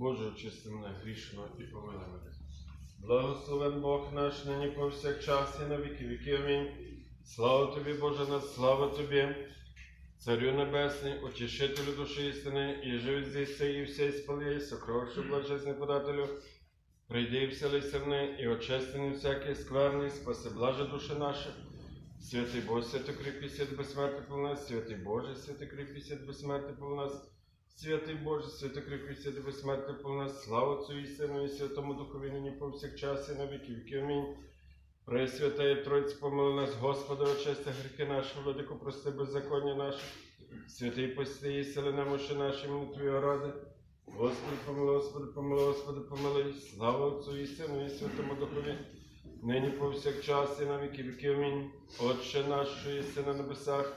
Боже, очисти мене грішно і помилуй мене. Благословен Бог наш нині повсякчас і на віки віки. Амінь. Слава тобі, Боже наш, слава тобі, Царю Небесний, утішителю душі істини, і живи здесь і все спали, сокровище блажесний подателю. Прийди вселися в неї, і очистини всякий скверний, спаси блаже душі наші. Святий Боже, святий кріпкий, святий безсмертний по нас, святий Боже, святий кріпкий, святий безсмертний по нас, святий Боже, святий кріпкий, святий безсмертний по нас, слава Отцю і Сину і Святому Духові, нині повсякчас і на віки віки. Амінь. Пресвятая Тройці, помили нас, Господи, очисти гріхи наші, владику, прости беззаконня наші, святий пости і сили немощі наші, ми Твої ради. Господи, помилуй, Господи, помилуй, Господи, помилуй, слава Отцю і Сину і Святому Духові, нині повсякчас і на віки віки. Амінь. Отче наш, що єси на небесах,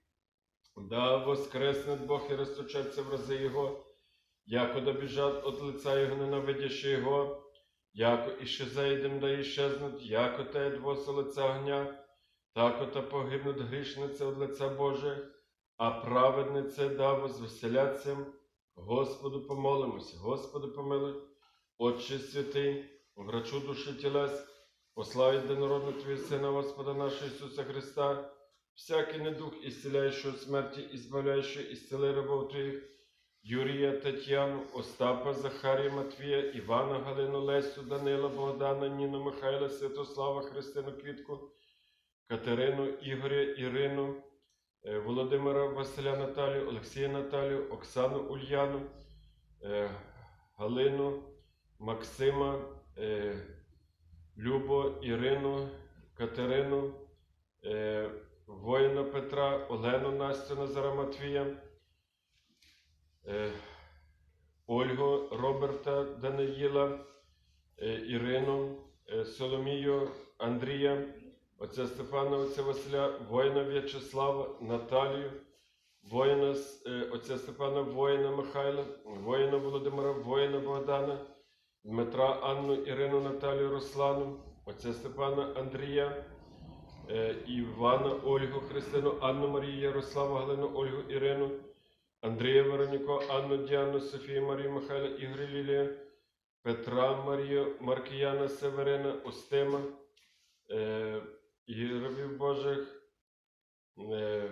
Да воскресне Бог і розточаться в рази Його, яко да біжать от лица Його ненавидящи Його, яко іще зайдем да іщезнуть, яко те двоса лиця огня, тако та погибнуть грішниці от лиця Боже, а праведнице да возвеселяться. Господу помолимося, Господи помилуй, Отче святий, врачу душі тілес, послав єдинородну Твій Сина, Господа нашого Ісуса Христа, всякий недух, ісціляючий від смерті, і збавляючий, ісцели рабов Твоїх, Юрія, Тетяну, Остапа, Захарія, Матвія, Івана, Галину, Лесю, Данила, Богдана, Ніну, Михайла, Святослава, Христину Квітку, Катерину, Ігоря, Ірину, е, Володимира, Василя Наталію, Олексія Наталію, Оксану Ульяну, е, Галину, Максима, е, Любо, Ірину, Катерину, воїна Петра, Олену Настю Назара Матвія, е, Ольгу Роберта Даниїла, е, Ірину, е, Соломію, Андрія, отця Стефана, отця Василя, воїна В'ячеслава, Наталію, воїна отця Степана, воїна Михайла, воїна Володимира, воїна Богдана, Дмитра, Анну, Ірину, Наталію, Руслану, отця Степана, Андрія, Івана, Ольгу, Христину, Анну, Марію, Ярославу, Галину, Ольгу, Ірину, Андрія, Вероніко, Анну, Діану, Софію, Марію, Михайла, Ігоря, Лілія, Петра, Марію, Маркіяна, Северина, Устима, е, Єровів Божих, е,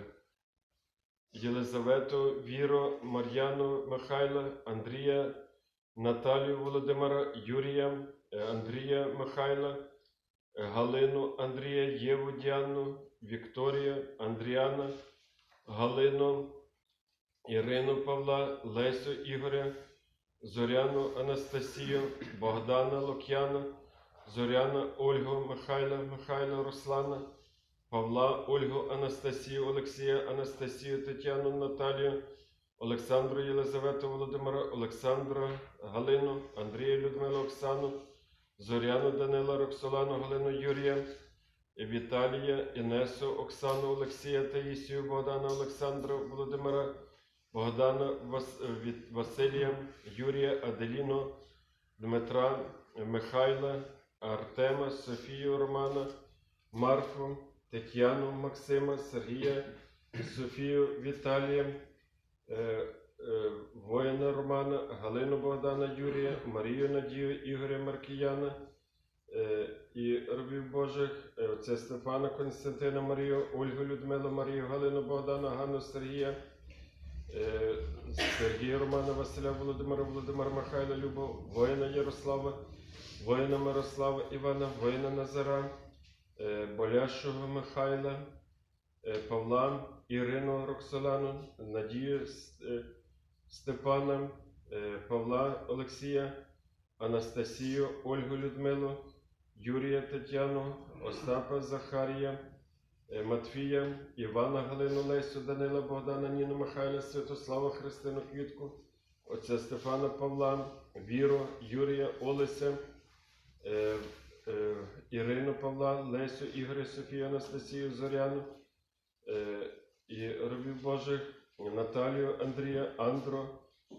Єлизавету, Віро, Мар'яну, Михайла, Андрія, Наталію Володимира, Юрія, е, Андрія Михайла, е, Галину Андрія, Єву Діану, Вікторія, Андріана, Галину, Ірину Павла, Лесю Ігоря, Зоряну Анастасію, Богдана Лук'яна, Зоряна Ольгу Михайла, Михайла Руслана, Павла Ольгу Анастасію, Олексія Анастасію, Тетяну Наталію, Олександру Єлизавету Володимира, Олександра Галину, Андрія Людмилу Оксану, Зоряну Данила Роксолану Галину Юрія, Віталія, Інесу, Оксану, Олексія, Таїсію, Богдана, Олександра, Володимира, Богдана, Вас, Василія, Юрія, Аделіну, Дмитра, Михайла, Артема, Софію, Романа, Марфу, Тетяну, Максима, Сергія, Софію, Віталія, е, воїна Романа, Галину Богдана, Юрія, Марію Надію, Ігоря Маркіяна, е, і рабів Божих, е, отця Стефана, Константина Марію, Ольгу Людмилу, Марію, Галину Богдана, Ганну Сергія, е, Сергія Романа, Василя Володимира, Володимира Михайла, Любов, воїна Ярослава, воїна Мирослава Івана, воїна Назара, е, Болящого Михайла, е, Павла, Ірину Роксолану, Надію е, Степана, е, Павла Олексія, Анастасію, Ольгу Людмилу, Юрія Тетяну, Остапа Захарія, е, Матвія, Івана Галину Лесю, Данила Богдана, Ніну Михайла, Святослава Христину Квітку, отця Стефана Павла, Віру, Юрія Олеся, е, Ірину Павла, Лесю, Ігоря, Софію, Анастасію, Зоряну, і робів Божих, Наталію, Андрія, Андро,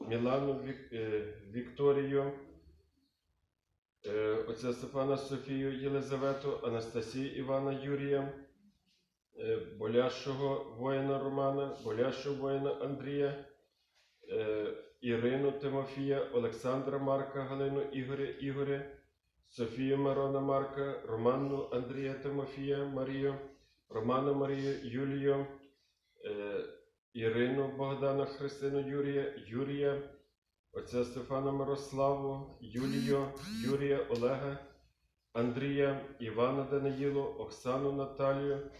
Мілану, Вік, е, Вікторію, е, отця Стефана, Софію, Єлизавету, Анастасію, Івана, Юрія, е, болящого воїна Романа, болящого воїна Андрія, е, Ірину Тимофія, Олександра Марка, Галину Ігоря, Ігоря, Софію Мирона Марка, Романну Андрія Тимофія, Марію, Романа Марію, Юлію, е, Ірину Богдана Христину Юрія, Юрія, отця Стефана Мирославу, Юлію, Юрія Олега, Андрія, Івана Даниїлу, Оксану Наталію,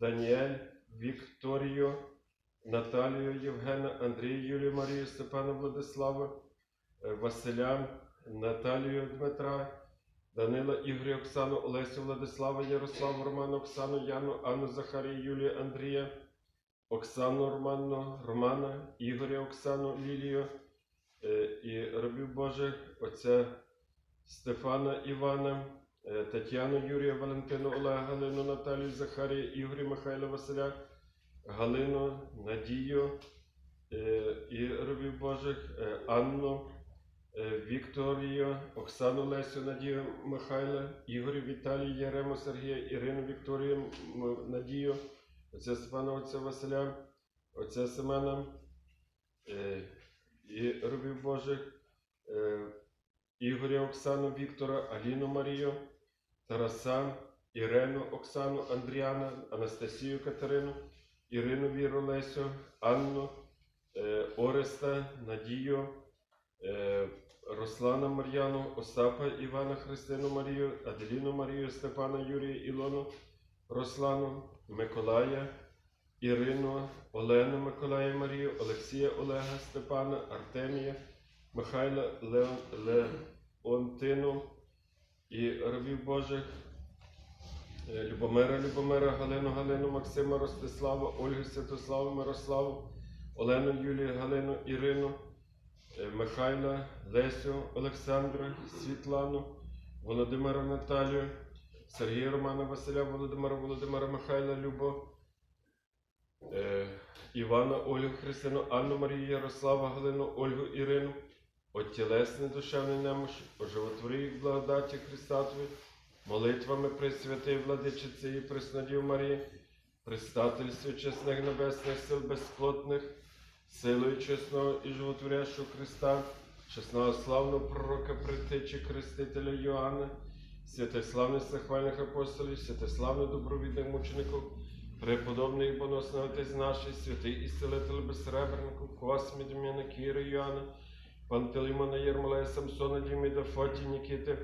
Даніель, Вікторію, Наталію Євгена, Андрія Юлію Марію, Степана Владислава, е, Василя, Наталію Дмитра, Данила Ігоря, Оксану, Олесю Владислава, Ярославу, Роману, Оксану, Яну, Анну, Захарію, Юлію, Андрія, Оксану Роману, Романа, Ігоря, Оксану, Лілію е, і рабів Божих, отця Стефана Івана, е, Тетяну Юрія, Валентину Олега, Галину, Наталію, Захарія, Ігоря, Михайла Василя, Галину, Надію е, і рабів Божих, Анну, Вікторію, Оксану Лесю, Надію Михайла, Ігорю Віталію, Ярему Сергія, Ірину Вікторію, Надію, отця Степана, отця Василя, отця Семена е, і рабів Божих, е, Ігоря Оксану, Віктора, Аліну Марію, Тараса, Ірену Оксану, Андріана, Анастасію Катерину, Ірину Віру Лесю, Анну, е, Ореста, Надію, е, Руслана Мар'яну, Остапа Івана Христину Марію, Аделіну Марію, Степана Юрія Ілону, Руслану, Миколая, Ірину, Олену Миколая Марію, Олексія Олега, Степана, Артемія, Михайла Леон, Леонтину і рабів Божих, е, Любомира Любомира, Галину Галину, Максима Ростислава, Ольгу Святославу, Мирославу, Олену Юлію, Галину Ірину, е, Михайла, Лесю, Олександра, Світлану, Володимира Наталію, Сергія Романа Василя, Володимира, Володимира Михайла, Любо, е, Івана, Ольгу Христину, Анну Марію, Ярослава, Галину, Ольгу Ірину, от тілесний душевний їх в благодаті Христатові, молитвами Пресвятої Владичиці і Преснодів Марії, предстательстві чесних небесних сил безплотних, силою чесного і животворящого Христа, чесного славного пророка Притечі Хрестителя Йоанна, святих славних захвальних апостолів, святих славних добровідних мучеників, преподобний і поносний Отець наш, святий ісцелитель безсребренників, Космі, Дем'яна, Кіри, Йоанна, Пантелеймона, Єрмолая, Самсона, Діміда, Фоті, Нікіти,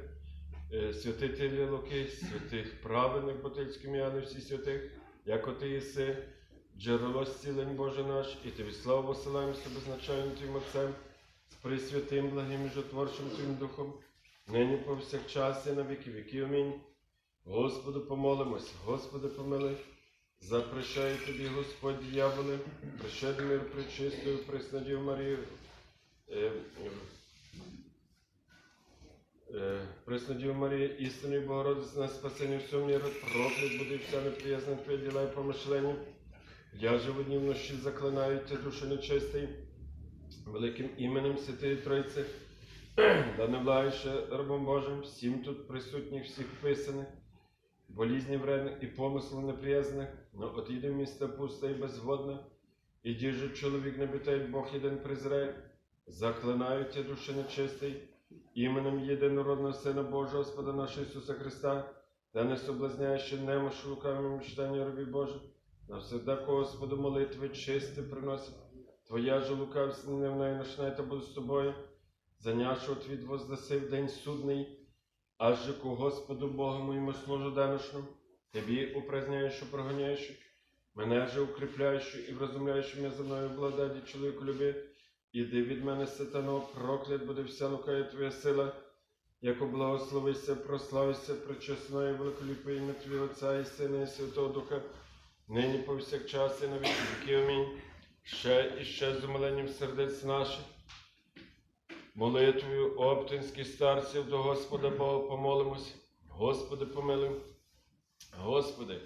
святителі Луки, святих праведних Ботильським Яни, всі святих, як ти єси, джерело зцілень Боже наш, і тобі славу посилаємося безначальним Твоїм Отцем, з присвятим, благим і жотворчим Твоїм Духом, нині повсякчас і на віки віки. Амінь. Господу помолимось, Господи помилуй. Запрещаю тобі, Господь, дьяволи, прищед мир причистою, приснадів Марію. Е, е, Преснодів Марія, істинної Богородиці на спасення всього міру, проклят буде вся неприязна твоя діла і помишлення. Я же в одній вночі заклинаю ті душі нечистий, великим іменем Святої Тройці, да не благаєше рабом Божим, всім тут присутніх, всіх писаних, болізні вредних і помислів неприязних, но отійде місце пусте і безводне, і діже чоловік не бітає, Бог єдин презирає, заклинаю ті душі нечистий, іменем єдинородного Сина Божого, Господа нашого Ісуса Христа, та не соблазняючи немощ лукавими мечтання робі Божих, навсегда Господу молитви чисти приносить. Твоя же лукавство не в неї начинай та буде з тобою, заняшу твій воздаси в день судний, аж же ко Господу Богу моєму служу деношну, тобі упраздняючи, прогоняючи, мене же укріпляючи і вразумляючи за мною благодаті чоловіку люби, іди від мене, сатано, проклят буде вся лукає твоя сила, яко благословися, прославися причесною великоліпе ім'я Твоє Отця і Сина і Святого Духа, нині повсякчас і на віки. Амінь. Ще і ще з умиленням сердець наших. Молитвою оптинських старців до Господа Бога помолимось. Господи, помилуй. Господи,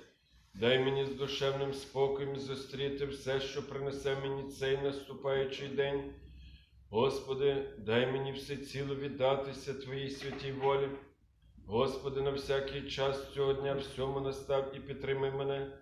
дай мені з душевним спокоєм зустріти все, що принесе мені цей наступаючий день. Господи, дай мені всеціло віддатися Твоїй святій волі. Господи, на всякий час цього дня всьому настав і підтримай мене.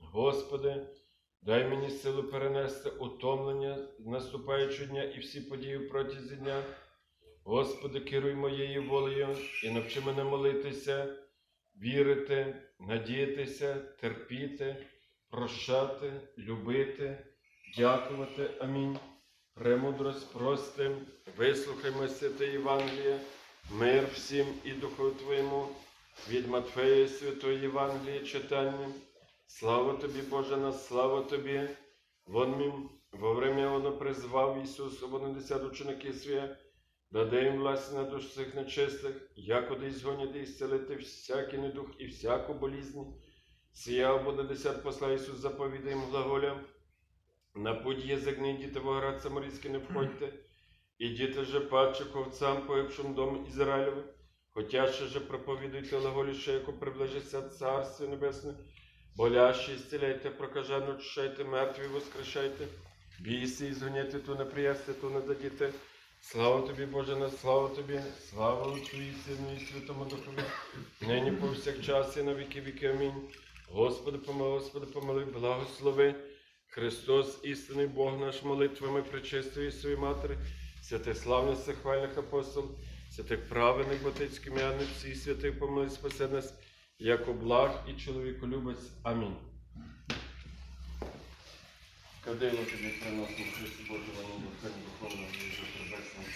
Господи, дай мені силу перенести утомлення наступаючого дня і всі події протязі дня. Господи, керуй моєю волею і навчи мене молитися, вірити, надіятися, терпіти, прощати, любити, дякувати. Амінь. Премудрость простим, вислухаймо святе Євангеліє, мир всім і Духу Твоєму, від Матфея Святої Євангелії читання. Слава тобі, Боже, на слава тобі. Вон мім, во время воно призвав Ісус, десят учеників своє, даде їм власть на душ цих нечистих, якоди й згоняти і зцілити всякий недух і всяку болізнь. Сія десят посла Ісус заповідає їм глаголя. На путь язик не йдіте в град Самарійський не входьте, ідіте же паче ковцам поївшим дом Ізраїлеве, хотя ще же проповідуйте глаголі, що яко приближиться Царство Небесне, болящі зціляйте, прокажену очищайте, мертві воскрешайте, бійся і згоняйте ту неприясти, ту не дадіте. Слава тобі, Боже, на славу тобі, слава Отцю і Сину і Святому Духові, нині повсякчас і на віки віки. Амінь. Господи, помилуй, Господи, помилуй, благослови. Христос, істинний Бог наш, молитвами причистої своєї Матері, святих славних всехвальних апостол, святих праведних батицьких м'яних, всіх святих помилуй, спасе нас, як облаг і чоловіколюбець. Амінь. Кадину тобі приносимо Христі Божого, Духовні Духовного, і Небесного.